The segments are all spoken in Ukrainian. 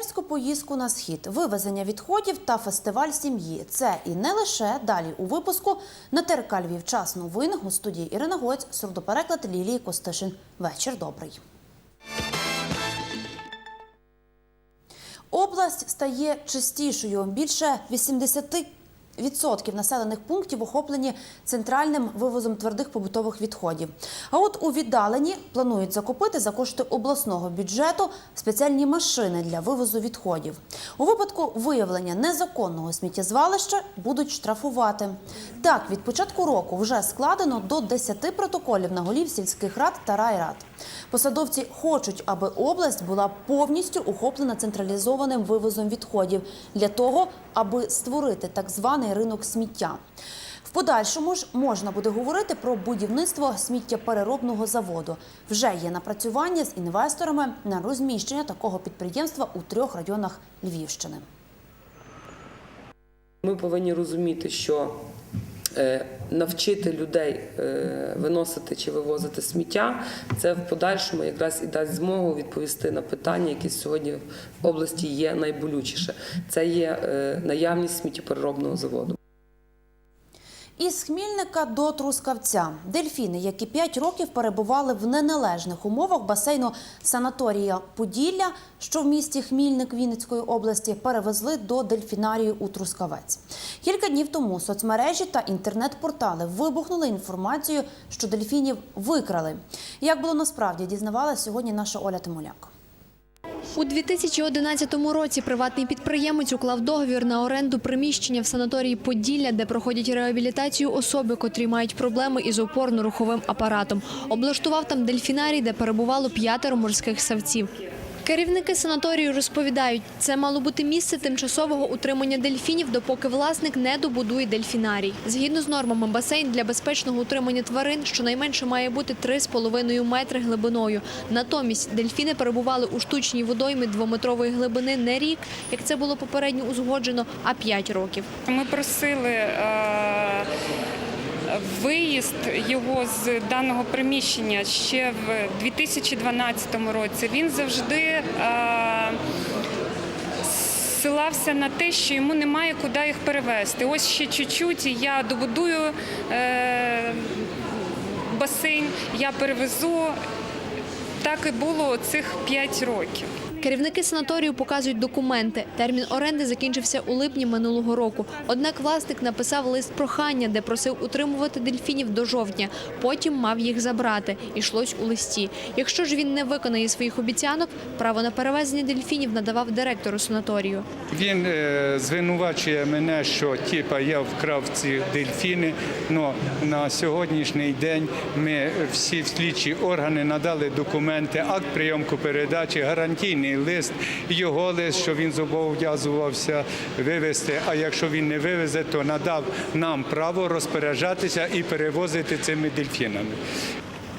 волонтерську поїздку на схід, вивезення відходів та фестиваль сім'ї. Це і не лише далі у випуску на ТРК Львів час новин у студії Ірина Гоць, сурдопереклад Лілії Костишин. Вечір добрий. Область стає чистішою. Більше 80 Відсотків населених пунктів охоплені центральним вивозом твердих побутових відходів. А от у віддалені планують закупити за кошти обласного бюджету спеціальні машини для вивозу відходів. У випадку виявлення незаконного сміттєзвалища будуть штрафувати. Так, від початку року вже складено до 10 протоколів на голів сільських рад та райрад. Посадовці хочуть, аби область була повністю охоплена централізованим вивозом відходів для того, аби створити так званий ринок сміття. В подальшому ж можна буде говорити про будівництво сміттєпереробного заводу. Вже є напрацювання з інвесторами на розміщення такого підприємства у трьох районах Львівщини. Ми повинні розуміти, що навчити людей е, виносити чи вивозити сміття, це в подальшому якраз і дасть змогу відповісти на питання, які сьогодні в області є найболючіше. Це є е, наявність сміттєпереробного заводу. Із Хмільника до Трускавця дельфіни, які 5 років перебували в неналежних умовах басейну санаторія Поділля, що в місті Хмільник Вінницької області, перевезли до дельфінарію у Трускавець. Кілька днів тому соцмережі та інтернет-портали вибухнули інформацію, що дельфінів викрали. Як було насправді, дізнавалася сьогодні наша Оля Тимоляк. У 2011 році приватний підприємець уклав договір на оренду приміщення в санаторії Поділля, де проходять реабілітацію особи, котрі мають проблеми із опорно-руховим апаратом. Облаштував там дельфінарій, де перебувало п'ятеро морських савців. Керівники санаторію розповідають, це мало бути місце тимчасового утримання дельфінів, допоки власник не добудує дельфінарій. Згідно з нормами, басейн для безпечного утримання тварин щонайменше має бути 3,5 метри глибиною. Натомість дельфіни перебували у штучній водоймі двометрової глибини не рік, як це було попередньо узгоджено, а 5 років. Ми просили е, виїзд його з даного приміщення ще в 2012 році. Він завжди е, ссилався на те, що йому немає куди їх перевезти. Ось ще чуть-чуть, і я добудую е, басейн, я перевезу. Так і було цих 5 років. Керівники санаторію показують документи. Термін оренди закінчився у липні минулого року. Однак власник написав лист прохання, де просив утримувати дельфінів до жовтня. Потім мав їх забрати. Ішлось у листі. Якщо ж він не виконає своїх обіцянок, право на перевезення дельфінів надавав директору санаторію. Він е, звинувачує мене, що типа я вкрав ці дельфіни. Но на сьогоднішній день ми всі слідчі органи надали документи, акт прийомку передачі, гарантійний лист, його лист, що він зобов'язувався вивезти. А якщо він не вивезе, то надав нам право розпоряджатися і перевозити цими дельфінами.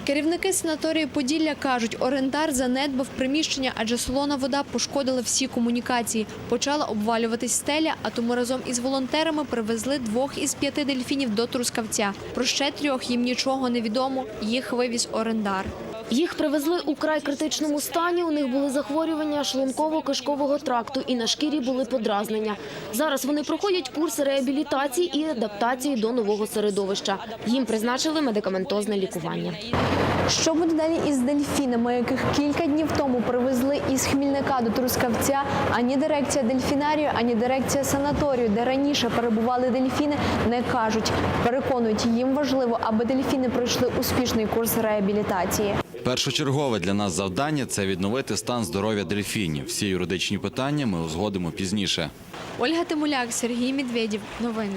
Керівники санаторію Поділля кажуть, орендар занедбав приміщення, адже солона вода пошкодила всі комунікації. Почала обвалюватись стеля, а тому разом із волонтерами привезли двох із п'яти дельфінів до Трускавця. Про ще трьох їм нічого не відомо. Їх вивіз орендар. Їх привезли у край критичному стані. У них були захворювання шлунково-кишкового тракту і на шкірі були подразнення. Зараз вони проходять курси реабілітації і адаптації до нового середовища. Їм призначили медикаментозне лікування. Що буде далі із дельфінами, яких кілька днів тому привезли із Хмільника до Трускавця? Ані дирекція дельфінарію, ані дирекція санаторію, де раніше перебували дельфіни, не кажуть. Переконують, їм важливо, аби дельфіни пройшли успішний курс реабілітації. Першочергове для нас завдання це відновити стан здоров'я дельфінів. Всі юридичні питання ми узгодимо пізніше. Ольга Тимуляк, Сергій Медведєв. Новини.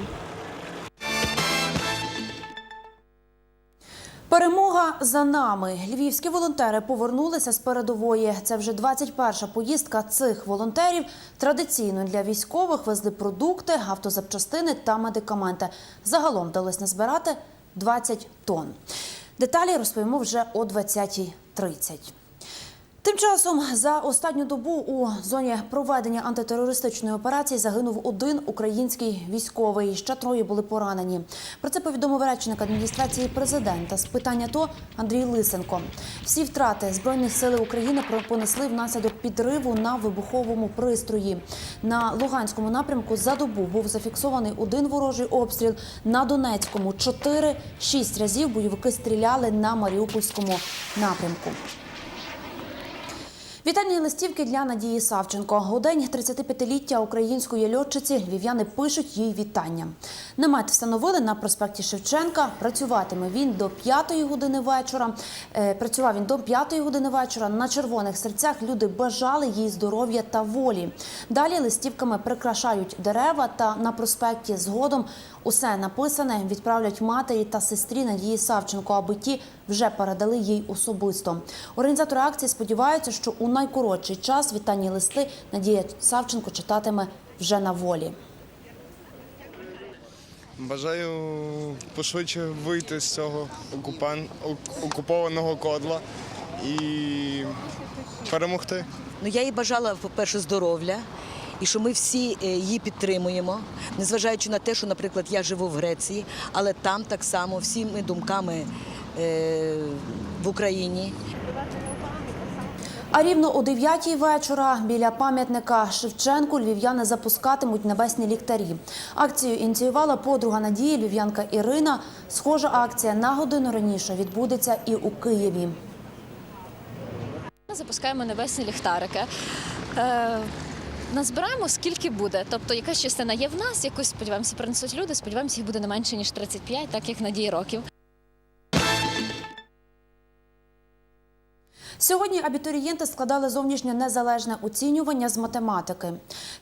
Перемога за нами. Львівські волонтери повернулися з передової. Це вже 21-ша поїздка цих волонтерів. Традиційно для військових везли продукти, автозапчастини та медикаменти. Загалом вдалося назбирати 20 тонн. Деталі розповімо вже о 20.30. Тим часом за останню добу у зоні проведення антитерористичної операції загинув один український військовий. Ще троє були поранені. Про це повідомив речник адміністрації президента з питань АТО Андрій Лисенко. Всі втрати збройних сил України понесли внаслідок підриву на вибуховому пристрої. На Луганському напрямку за добу був зафіксований один ворожий обстріл. На Донецькому чотири шість разів бойовики стріляли на Маріупольському напрямку. Вітальні листівки для Надії Савченко. У день 35-ліття української льотчиці львів'яни пишуть їй вітання. Намет встановили на проспекті Шевченка. Працюватиме він до 5 години вечора. Е, Працював він до 5 години вечора. На червоних серцях люди бажали їй здоров'я та волі. Далі листівками прикрашають дерева та на проспекті згодом усе написане відправлять матері та сестрі Надії Савченко, аби ті вже передали їй особисто. Організатори акції сподіваються, що у найкоротший час вітальні листи Надія Савченко читатиме вже на волі. Бажаю пошвидше вийти з цього окупан... окупованого кодла і перемогти. Ну я їй бажала, по-перше, здоров'я, і що ми всі е, її підтримуємо, незважаючи на те, що, наприклад, я живу в Греції, але там так само всіми думками в Україні. А рівно о 9-й вечора біля пам'ятника Шевченку львів'яни запускатимуть небесні ліхтарі. Акцію ініціювала подруга Надії, львів'янка Ірина. Схожа акція на годину раніше відбудеться і у Києві. Ми запускаємо небесні ліхтарики. Е, Назбираємо скільки буде. Тобто, якась частина є в нас, якусь сподіваємося, принесуть люди. Сподіваємося, їх буде не менше ніж 35, так як надії років. Сьогодні абітурієнти складали зовнішнє незалежне оцінювання з математики.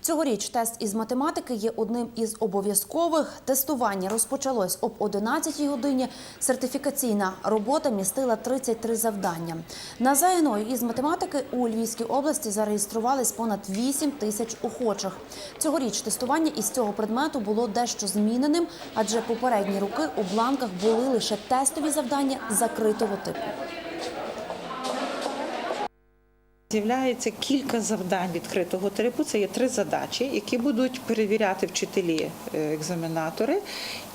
Цьогоріч тест із математики є одним із обов'язкових. Тестування розпочалось об 11 годині. Сертифікаційна робота містила 33 завдання. На ЗНО із математики у Львівській області зареєструвались понад 8 тисяч охочих. Цьогоріч тестування із цього предмету було дещо зміненим, адже попередні роки у бланках були лише тестові завдання закритого типу. З'являється кілька завдань відкритого типу. Це є три задачі, які будуть перевіряти вчителі е, екзаменатори.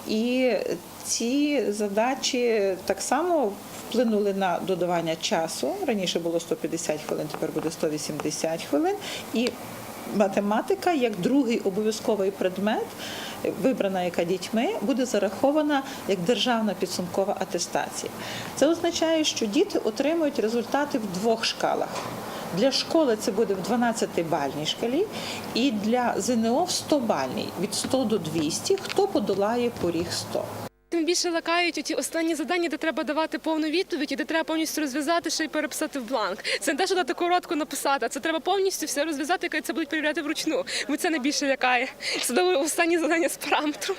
І ці задачі так само вплинули на додавання часу. Раніше було 150 хвилин, тепер буде 180 хвилин. І математика, як другий обов'язковий предмет, вибрана яка дітьми, буде зарахована як державна підсумкова атестація. Це означає, що діти отримують результати в двох шкалах. Для школи це буде в 12-бальній шкалі, і для ЗНО в 100-бальній від 100 до 200, хто подолає поріг 100. Тим більше лякають ті останні завдання, де треба давати повну відповідь, і де треба повністю розв'язати, ще й переписати в бланк. Це не те, що дати коротко написати, а це треба повністю все розв'язати, яке це будуть перевіряти вручну. Бо це найбільше лякає. Це останні завдання з параметру.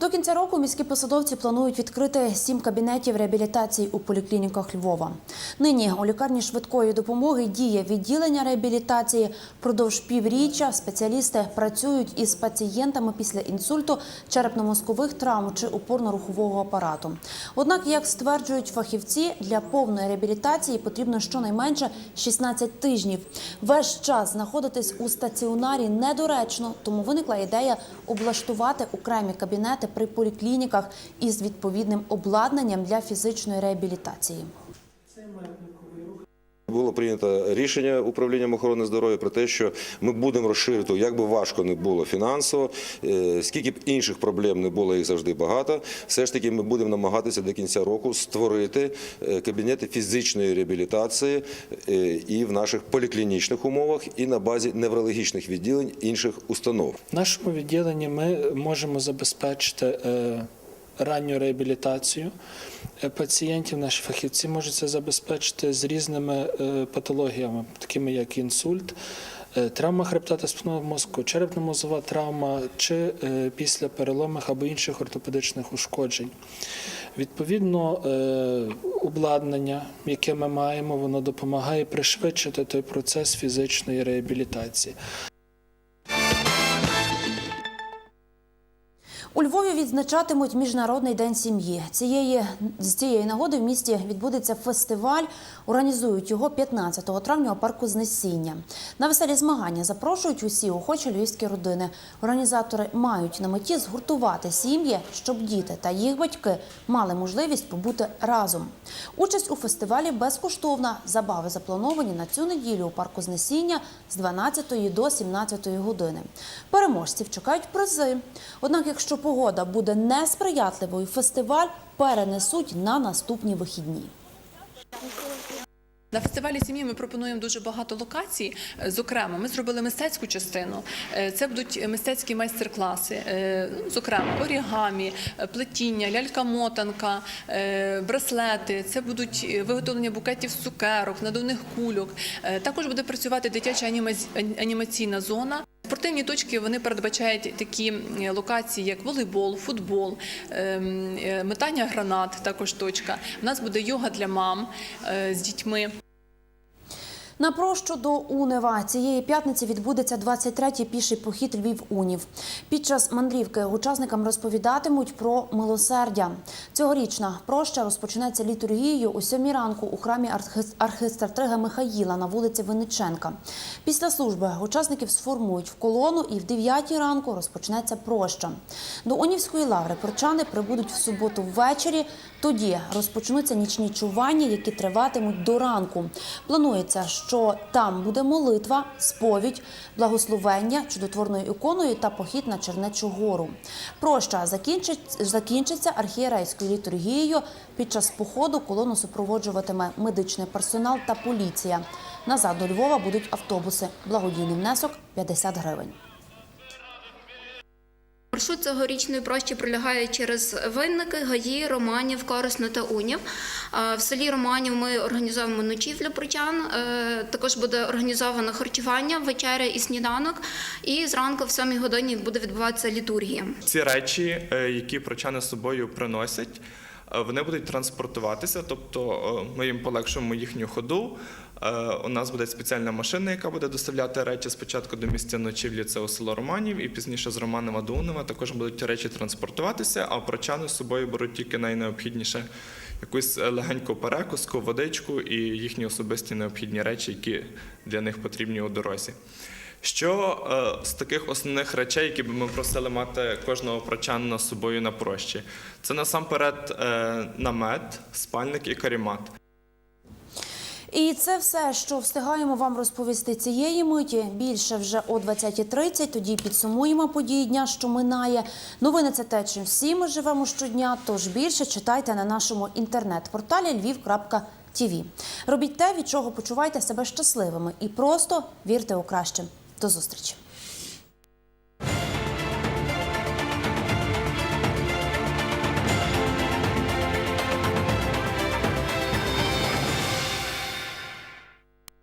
До кінця року міські посадовці планують відкрити сім кабінетів реабілітації у поліклініках Львова. Нині у лікарні швидкої допомоги діє відділення реабілітації. Впродовж півріччя спеціалісти працюють із пацієнтами після інсульту, черепно-мозкових травм чи опорно-рухового апарату. Однак, як стверджують фахівці, для повної реабілітації потрібно щонайменше 16 тижнів. Весь час знаходитись у стаціонарі недоречно, тому виникла ідея облаштувати окремі кабінети при поліклініках із відповідним обладнанням для фізичної реабілітації. Було прийнято рішення управлінням охорони здоров'я про те, що ми будемо розширити, як би важко не було фінансово, е, скільки б інших проблем не було, їх завжди багато. Все ж таки, ми будемо намагатися до кінця року створити е, кабінети фізичної реабілітації е, і в наших поліклінічних умовах, і на базі неврологічних відділень інших установ. В нашому відділенні ми можемо забезпечити ранню реабілітацію е, пацієнтів. Наші фахівці можуть це забезпечити з різними е, патологіями, такими як інсульт. е, Травма хребта та спинного мозку, черепно-мозова травма чи після переломних або інших ортопедичних ушкоджень. Відповідно, обладнання, яке ми маємо, воно допомагає пришвидшити той процес фізичної реабілітації. Львові відзначатимуть Міжнародний день сім'ї. Цієї з цієї нагоди в місті відбудеться фестиваль. Організують його 15 травня у парку Знесіння. На веселі змагання запрошують усі охочі львівські родини. Організатори мають на меті згуртувати сім'ї, щоб діти та їх батьки мали можливість побути разом. Участь у фестивалі безкоштовна. Забави заплановані на цю неділю у парку Знесіння з 12 до 17 години. Переможців чекають призи. Однак, якщо погода буде несприятливою, фестиваль перенесуть на наступні вихідні. На фестивалі сім'ї ми пропонуємо дуже багато локацій. Зокрема, ми зробили мистецьку частину. Е, Це будуть мистецькі майстер-класи, е, ну, зокрема, орігамі, е, плетіння, лялька-мотанка, браслети. Це будуть виготовлення букетів з цукерок, надувних кульок. Також буде працювати дитяча анімаційна зона. Спортивні точки вони передбачають такі локації, як волейбол, футбол, ем, е, метання гранат. Також точка. У нас буде йога для мам е, з дітьми. На прощу до Унева цієї п'ятниці відбудеться 23-й піший похід Львів-Унів. Під час мандрівки учасникам розповідатимуть про милосердя. Цьогорічна проща розпочнеться літургією о 7 ранку у храмі архи- архистратрига Михаїла на вулиці Винниченка. Після служби учасників сформують в колону і в 9 ранку розпочнеться проща. До Унівської лаври прочани прибудуть в суботу ввечері. Тоді розпочнуться нічні чування, які триватимуть до ранку. Планується, що там буде молитва, сповідь, благословення чудотворною іконою та похід на Чернечу гору. Проща закінчить- закінчиться архієрейською літургією. Під час походу колону супроводжуватиме медичний персонал та поліція. Назад до Львова будуть автобуси. Благодійний внесок 50 гривень. Маршрут цьогорічної прощі пролягає через Винники, Гаї, Романів, Корисне та Унів. В селі Романів ми організовуємо ночів для прочан. Е, Також буде організовано харчування, вечеря і сніданок. І зранку в 7 годині буде відбуватися літургія. Ці речі, е, які прочани з собою приносять, е, вони будуть транспортуватися, тобто ми їм полегшуємо їхню ходу. Е, У нас буде спеціальна машина, яка буде доставляти речі спочатку до місця ночівлі, це у село Романів, і пізніше з Романова до також будуть речі транспортуватися, а прочани з собою беруть тільки найнеобхідніше якусь е, легеньку перекуску, водичку і їхні особисті необхідні речі, які для них потрібні у дорозі. Що е, з таких основних речей, які б ми просили мати кожного прочанина з собою на прощі? Це насамперед намет, спальник і карімат. І це все, що встигаємо вам розповісти цієї миті. Більше вже о 20.30. Тоді підсумуємо події дня, що минає. Новини це те, чим всі ми живемо щодня. Тож більше читайте на нашому інтернет-порталі lviv.tv. Робіть те, від чого почуваєте себе щасливими, і просто вірте у краще. До зустрічі.